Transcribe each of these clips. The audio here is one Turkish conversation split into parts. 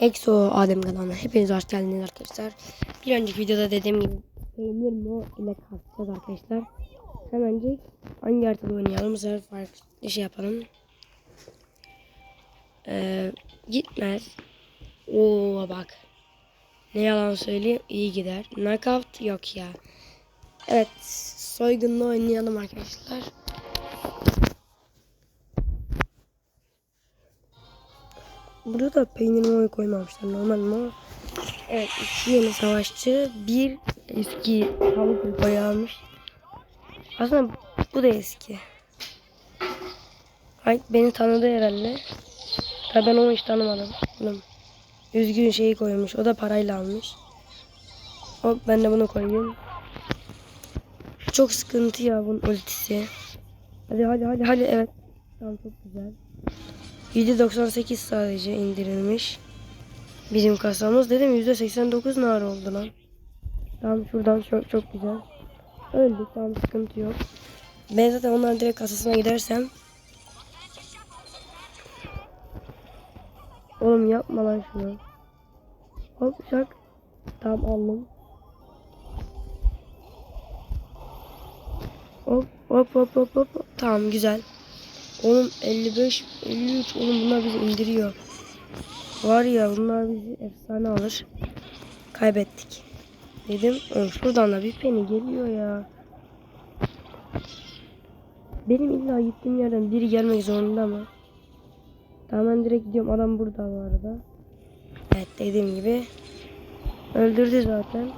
Exo Adem kanalına hepiniz hoş geldiniz arkadaşlar. Bir önceki videoda dediğim gibi peynir mo ile kalkacağız arkadaşlar. Hemencik hangi haritada oynayalım? Sefer farklı şey yapalım. Ee, gitmez. Oo bak. Ne yalan söyleyeyim iyi gider. Knockout yok ya. Evet soygunla oynayalım arkadaşlar. Burada da peynir moy koymamışlar normal mi? Evet iki yeni savaşçı bir eski tavuk bayağı almış. Aslında bu da eski. Ay beni tanıdı herhalde. Ya ben onu hiç tanımadım. Oğlum. Üzgün şeyi koymuş. O da parayla almış. Hop ben de bunu koyayım. Çok sıkıntı ya bunun ultisi. Hadi hadi hadi hadi evet. Tamam çok güzel. 7.98 sadece indirilmiş. Bizim kasamız dedim %89 nar oldu lan. Tamam şuradan çok çok güzel. Öldük tamam sıkıntı yok. Ben zaten onların direkt kasasına gidersem Oğlum yapma lan şunu. Hop şak. Tamam aldım. Hop hop hop hop hop. Tamam güzel. Oğlum 55 53 oğlum bunlar bizi indiriyor. Var ya bunlar bizi efsane alır. Kaybettik. Dedim oğlum şuradan da bir peni geliyor ya. Benim illa gittiğim yerden biri gelmek zorunda mı? Tamam ben direkt gidiyorum. Adam burada bu arada. Evet dediğim gibi. Öldürdü zaten.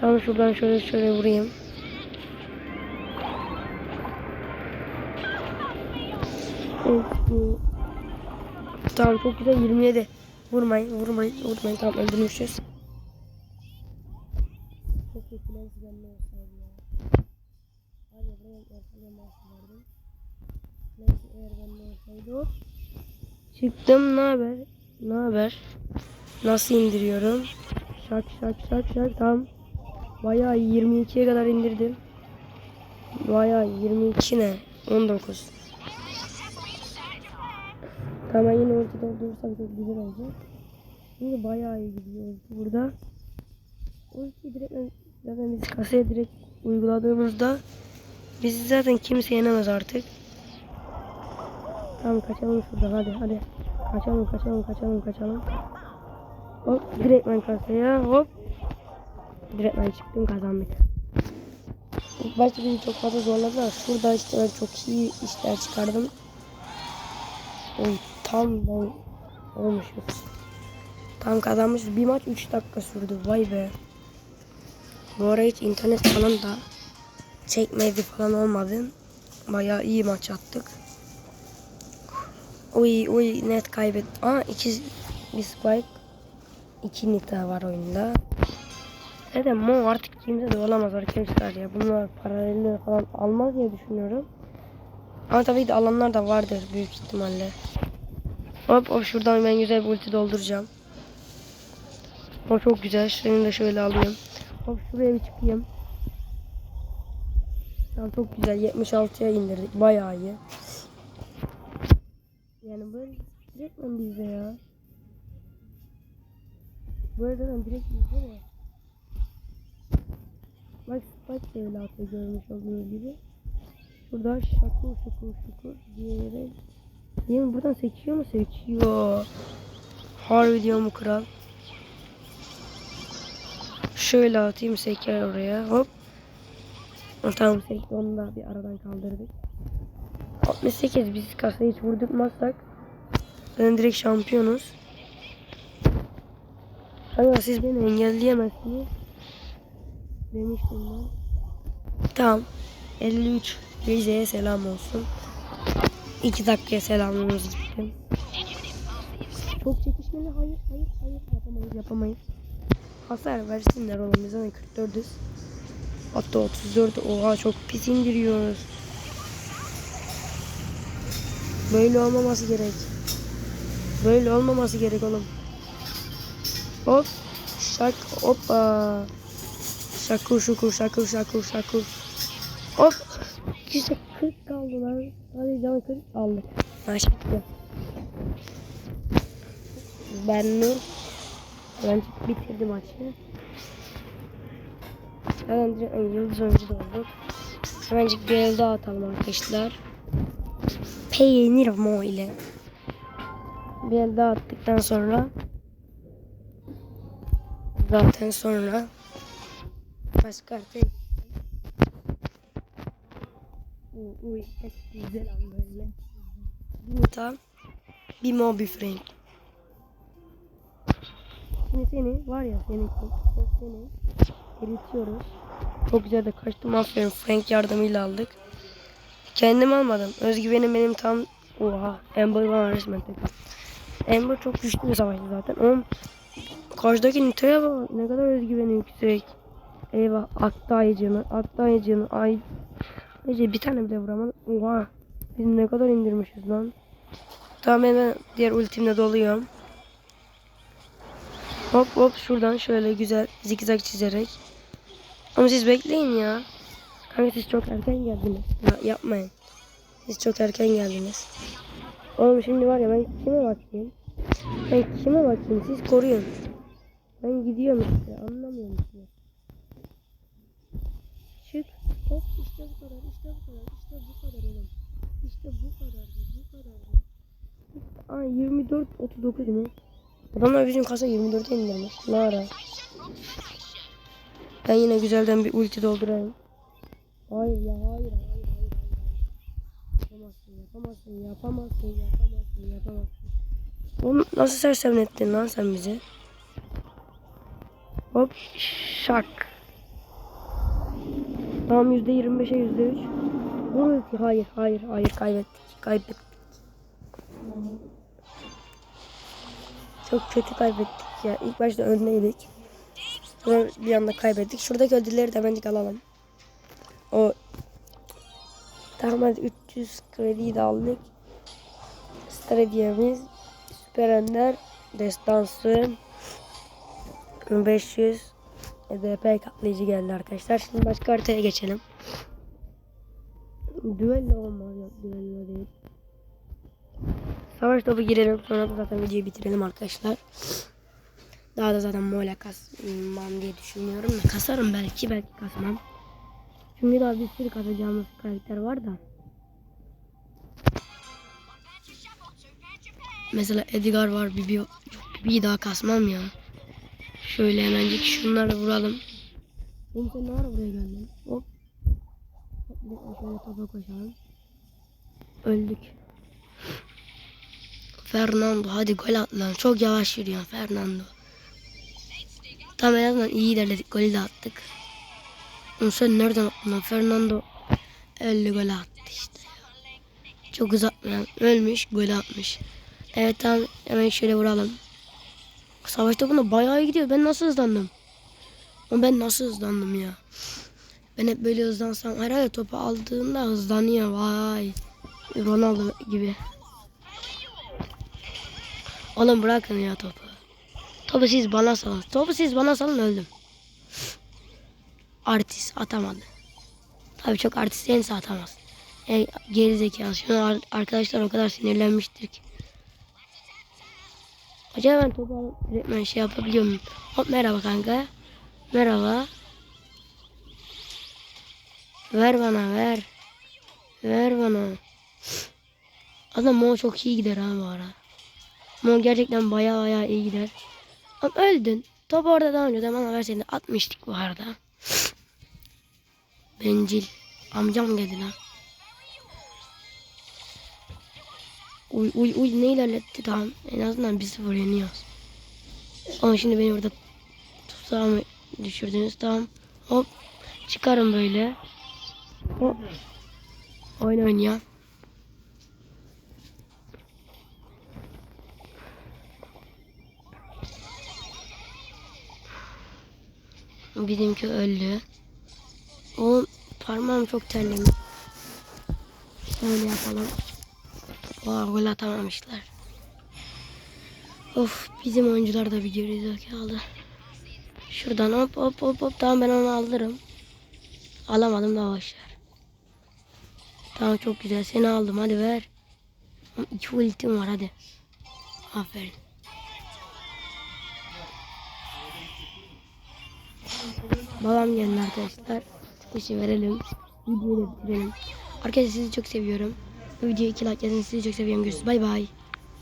Tam şuradan şöyle şöyle vurayım. Tamam çok güzel 27. Vurmayın vurmayın vurmayın tamam öldürmüşüz. Teşekkürler sizden ne olsaydı ya. Abi buraya ortalama maaşı verdim. Neyse eğer ben ne olsaydı. Çıktım ne haber? Ne haber? Nasıl indiriyorum? Şak şak şak şak tam. Bayağı iyi, 22'ye kadar indirdim. Bayağı iyi, 22 ne? 19. Tamam yine ulti doldurursam çok güzel olacak. Şimdi bayağı iyi gidiyor ulti burada. Ulti direkt zaten biz kasaya direkt uyguladığımızda bizi zaten kimse yenemez artık. Tamam kaçalım şuradan hadi hadi. Kaçalım kaçalım kaçalım kaçalım. Hop direktmen kasaya hop. Direktmen çıktım kazandık. İlk başta beni çok fazla zorladı ama şurada işte ben çok iyi işler çıkardım. Oy tam ben olmuşuz. Tam kazanmışız. Bir maç 3 dakika sürdü. Vay be. Bu ara hiç internet falan da çekmedi falan olmadı. Bayağı iyi maç attık. Uy uy net kaybet. Aa iki bir spike. iki nita var oyunda. Zaten Mo artık kimse de olamaz arkadaşlar ya. Bunlar paralelleri falan almaz diye düşünüyorum. Ama tabii de alanlar da vardır büyük ihtimalle. Hop hop şuradan ben güzel bir ulti dolduracağım. O çok güzel. Şunu da şöyle alayım. Hop şuraya bir çıkayım. Tamam çok güzel. 76'ya indirdik. Bayağı iyi. Yani böyle direkt mi bizde ya? Böyle zaten direkt bizde mi? Bak Spike de öyle atıyor görmüş olduğunuz gibi. Burada şakur şukur şukur diyerek. Değil mi? Buradan seçiyor mu? Seçiyor. Harbi diyor mu kral? Şöyle atayım seker oraya. Hop. Ha, Tamam sekti onu da bir aradan kaldırdık. 68 biz kasayı hiç vurdurmazsak ben direkt şampiyonuz. Ama siz beni engelleyemezsiniz. Demiştim ben. Tamam. 53 Rize'ye selam olsun. 2 dakikaya selamımız gitti. Çok çekişmeli. Hayır, hayır, hayır. Yapamayız, yapamayız. Hasar versinler oğlum. Biz zaten 44'üz. Hatta 34. Oha çok pis indiriyoruz. Böyle olmaması gerek. Böyle olmaması gerek oğlum. Hop. Şak. Hoppa. Şakur şukur şakur şakur şakur. Hop. Güzel 40 kaldılar. Hadi canı 40 aldık. Maşallah. Ben Nur. Ben bitirdim maçı. Hemen direkt yıldız oyuncu da olduk. Bir el daha atalım arkadaşlar. Peynir mo ile. Bir el daha attıktan sonra zaten sonra başka artık Uy, pek güzel böyle. Yumurta, bir mobi frank. Şimdi seni var ya seni, o seni eritiyoruz. Çok güzel de kaçtım aferin Frank yardımıyla aldık. Kendim almadım. Özgüvenim benim tam oha Amber var resmen tek. Amber çok güçlü bir savaşçı zaten. Onun karşıdaki Nita'ya bak ne kadar özgüveni yüksek. Eyvah attı ayıcığını attı ayıcığını ay. Neyse bir tane bile vuramadım. Oha biz ne kadar indirmişiz lan. Tamam hemen diğer ultimle doluyorum. Hop hop şuradan şöyle güzel zigzag çizerek. Ama siz bekleyin ya. Kanka siz çok erken geldiniz. Ya yapmayın. Siz çok erken geldiniz. Oğlum şimdi var ya ben kime bakayım? Ben kime bakayım? Siz koruyun. Ben gidiyorum işte. Anlamıyorum sizi. Hop işte bu kadar. işte bu kadar. işte bu kadar oğlum. İşte bu kadar. Bu kadar. Aa 24 39 mu? Adamlar bizim kasa 24'e indirmiş. Ne ara? Ben yine güzelden bir ulti doldurayım. Hayır ya hayır hayır hayır hayır. Yapamazsın yapamazsın yapamazsın yapamazsın yapamazsın. Oğlum nasıl sersemlettin lan sen bizi? Hop şak. Tamam yüzde yirmi beşe yüzde üç. Bu ulti hayır hayır hayır kaybettik kaybettik. Çok kötü kaybettik ya. İlk başta öndeydik. Sonra bir anda kaybettik. Şuradaki ödülleri de hemencik alalım. O Tamam hadi 300 krediyi de aldık. Star hediyemiz Süper Ender Destansı 500 EDP katlayıcı geldi arkadaşlar. Şimdi başka haritaya geçelim. Düello olmaz yok düello değil. Savaş topu girelim sonra da zaten videoyu bitirelim arkadaşlar. Daha da zaten mola kasmam diye düşünüyorum kasarım belki belki kasmam. Çünkü daha bir sürü kasacağımız karakter var da. Mesela Edgar var Bibi yok Bibi'yi daha kasmam ya. Şöyle hemencik şunları vuralım. Oğlum sen ne ara buraya geldin? Hop. Hop şöyle topa koşalım. Öldük. Fernando hadi gol at lan. Çok yavaş yürüyorsun Fernando. Tam en azından iyi ilerledik. Golü de attık. Oğlum sen nereden attın lan Fernando? 50 gol attı işte. Çok uzatmayan ölmüş gol atmış. Evet tamam hemen şöyle vuralım. Savaş topunda bayağı iyi gidiyor. Ben nasıl hızlandım? Ama ben nasıl hızlandım ya? Ben hep böyle hızlansam herhalde topu aldığında hızlanıyor. Vay. Ronaldo gibi. Oğlum bırakın ya topu. Topu siz bana salın. Topu siz bana salın öldüm. Artist atamadı. Tabii çok artist değilse atamaz. E, geri zekalı. Şu an ar- arkadaşlar o kadar sinirlenmiştir ki. Acaba ben topu direktmen şey yapabiliyor muyum? Hop merhaba kanka. Merhaba. Ver bana ver. Ver bana. Adam Mo çok iyi gider ha bu ara. Mo gerçekten baya baya iyi gider. Ama öldün. Top orada daha önce bana verseydin atmıştık bu arada. Bencil. Amcam geldi lan. Uy uy uy ne ilerletti tamam. En azından 1-0 yeniyoruz. Ama şimdi beni burada tuzağa mı düşürdünüz tamam. Hop çıkarım böyle. Hop. Oyun oynuyor. Bizimki öldü. O parmağım çok terlemiş. Şöyle yapalım. Aa, gol atamamışlar. Of bizim oyuncular da bir gerizekalı aldı. Şuradan hop hop hop hop tamam ben onu alırım. Alamadım da başlar. Tamam çok güzel seni aldım hadi ver. İki ultim var hadi. Aferin. Babam geldi arkadaşlar. Kuşu verelim. Videoyu da bitirelim. Arkadaşlar sizi çok seviyorum. Bu videoya iki like yazın. Sizi çok seviyorum. Görüşürüz. Bay bay.